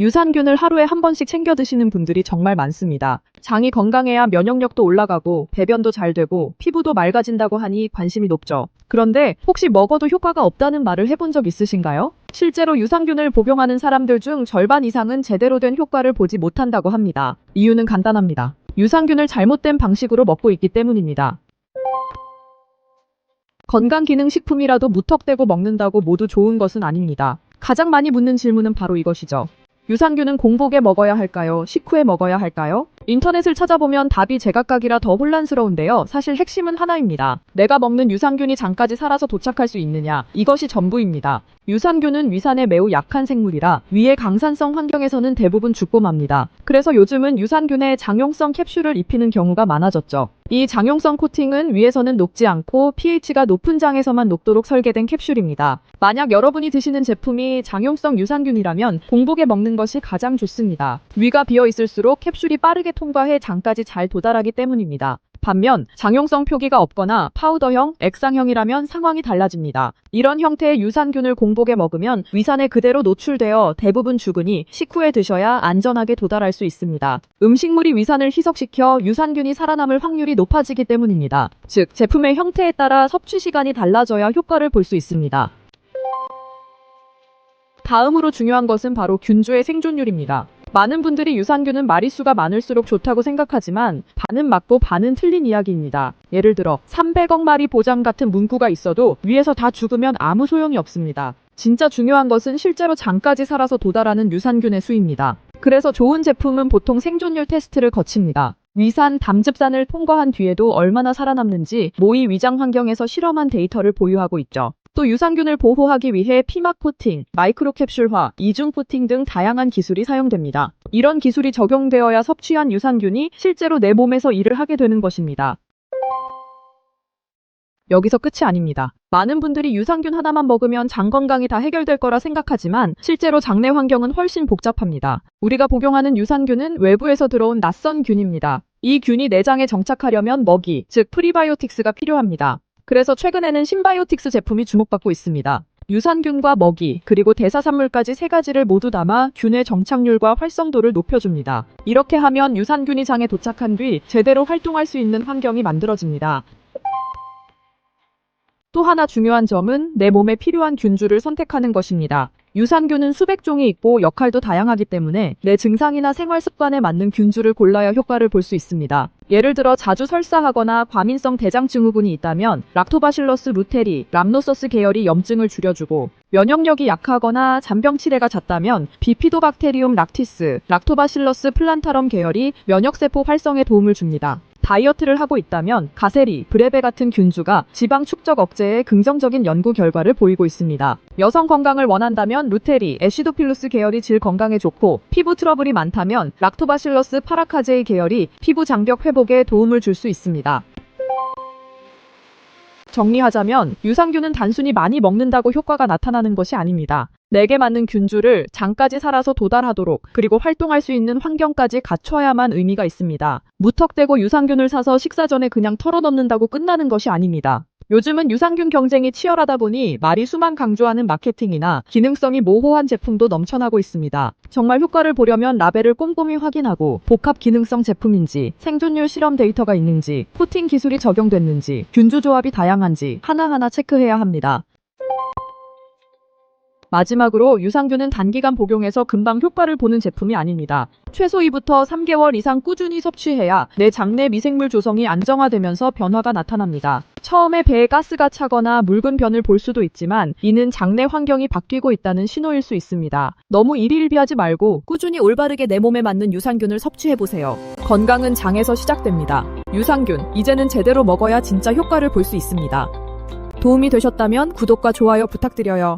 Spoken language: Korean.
유산균을 하루에 한 번씩 챙겨 드시는 분들이 정말 많습니다. 장이 건강해야 면역력도 올라가고 배변도 잘 되고 피부도 맑아진다고 하니 관심이 높죠. 그런데 혹시 먹어도 효과가 없다는 말을 해본 적 있으신가요? 실제로 유산균을 복용하는 사람들 중 절반 이상은 제대로 된 효과를 보지 못한다고 합니다. 이유는 간단합니다. 유산균을 잘못된 방식으로 먹고 있기 때문입니다. 건강기능식품이라도 무턱대고 먹는다고 모두 좋은 것은 아닙니다. 가장 많이 묻는 질문은 바로 이것이죠. 유산균은 공복에 먹어야 할까요? 식후에 먹어야 할까요? 인터넷을 찾아보면 답이 제각각이라 더 혼란스러운데요. 사실 핵심은 하나입니다. 내가 먹는 유산균이 장까지 살아서 도착할 수 있느냐? 이것이 전부입니다. 유산균은 위산에 매우 약한 생물이라 위의 강산성 환경에서는 대부분 죽고 맙니다. 그래서 요즘은 유산균에 장용성 캡슐을 입히는 경우가 많아졌죠. 이 장용성 코팅은 위에서는 녹지 않고 pH가 높은 장에서만 녹도록 설계된 캡슐입니다. 만약 여러분이 드시는 제품이 장용성 유산균이라면 공복에 먹는 것이 가장 좋습니다. 위가 비어 있을수록 캡슐이 빠르게 통과해 장까지 잘 도달하기 때문입니다. 반면 장용성 표기가 없거나 파우더형, 액상형이라면 상황이 달라집니다. 이런 형태의 유산균을 공복에 먹으면 위산에 그대로 노출되어 대부분 죽으니 식후에 드셔야 안전하게 도달할 수 있습니다. 음식물이 위산을 희석시켜 유산균이 살아남을 확률이 높아지기 때문입니다. 즉, 제품의 형태에 따라 섭취 시간이 달라져야 효과를 볼 수 있습니다. 다음으로 중요한 것은 바로 균주의 생존율입니다. 많은 분들이 유산균은 마리수가 많을수록 좋다고 생각하지만 반은 맞고 반은 틀린 이야기입니다. 예를 들어 300억 마리 보장 같은 문구가 있어도 위에서 다 죽으면 아무 소용이 없습니다. 진짜 중요한 것은 실제로 장까지 살아서 도달하는 유산균의 수입니다. 그래서 좋은 제품은 보통 생존율 테스트를 거칩니다. 위산, 담즙산을 통과한 뒤에도 얼마나 살아남는지 모의 위장 환경에서 실험한 데이터를 보유하고 있죠. 또 유산균을 보호하기 위해 피막 코팅, 마이크로 캡슐화, 이중 코팅 등 다양한 기술이 사용됩니다. 이런 기술이 적용되어야 섭취한 유산균이 실제로 내 몸에서 일을 하게 되는 것입니다. 여기서 끝이 아닙니다. 많은 분들이 유산균 하나만 먹으면 장 건강이 다 해결될 거라 생각하지만 실제로 장내 환경은 훨씬 복잡합니다. 우리가 복용하는 유산균은 외부에서 들어온 낯선 균입니다. 이 균이 내장에 정착하려면 먹이, 즉 프리바이오틱스가 필요합니다. 그래서 최근에는 신바이오틱스 제품이 주목받고 있습니다. 유산균과 먹이, 그리고 대사산물까지 세 가지를 모두 담아 균의 정착률과 활성도를 높여줍니다. 이렇게 하면 유산균이 장에 도착한 뒤 제대로 활동할 수 있는 환경이 만들어집니다. 또 하나 중요한 점은 내 몸에 필요한 균주를 선택하는 것입니다. 유산균은 수백 종이 있고 역할도 다양하기 때문에 내 증상이나 생활 습관에 맞는 균주를 골라야 효과를 볼 수 있습니다. 예를 들어 자주 설사하거나 과민성 대장 증후군이 있다면 락토바실러스 루테리, 람노서스 계열이 염증을 줄여주고 면역력이 약하거나 잔병 치레가 잦다면 비피도박테리움 락티스, 락토바실러스 플란타럼 계열이 면역세포 활성에 도움을 줍니다. 다이어트를 하고 있다면 가세리, 브레베 같은 균주가 지방 축적 억제에 긍정적인 연구 결과를 보이고 있습니다. 여성 건강을 원한다면 루테리, 애시도필루스 계열이 질 건강에 좋고 피부 트러블이 많다면 락토바실러스 파라카제이 계열이 피부 장벽 회복에 도움을 줄 수 있습니다. 정리하자면 유산균은 단순히 많이 먹는다고 효과가 나타나는 것이 아닙니다. 내게 맞는 균주를 장까지 살아서 도달하도록 그리고 활동할 수 있는 환경까지 갖춰야만 의미가 있습니다. 무턱대고 유산균을 사서 식사 전에 그냥 털어넣는다고 끝나는 것이 아닙니다. 요즘은 유산균 경쟁이 치열하다 보니 말이 수만 강조하는 마케팅이나 기능성이 모호한 제품도 넘쳐나고 있습니다. 정말 효과를 보려면 라벨을 꼼꼼히 확인하고 복합 기능성 제품인지, 생존율 실험 데이터가 있는지, 코팅 기술이 적용됐는지, 균주 조합이 다양한지 하나하나 체크해야 합니다. 마지막으로 유산균은 단기간 복용해서 금방 효과를 보는 제품이 아닙니다. 최소 2부터 3개월 이상 꾸준히 섭취해야 내 장내 미생물 조성이 안정화되면서 변화가 나타납니다. 처음에 배에 가스가 차거나 묽은 변을 볼 수도 있지만 이는 장내 환경이 바뀌고 있다는 신호일 수 있습니다. 너무 일희일비하지 말고 꾸준히 올바르게 내 몸에 맞는 유산균을 섭취해보세요. 건강은 장에서 시작됩니다. 유산균, 이제는 제대로 먹어야 진짜 효과를 볼 수 있습니다. 도움이 되셨다면 구독과 좋아요 부탁드려요.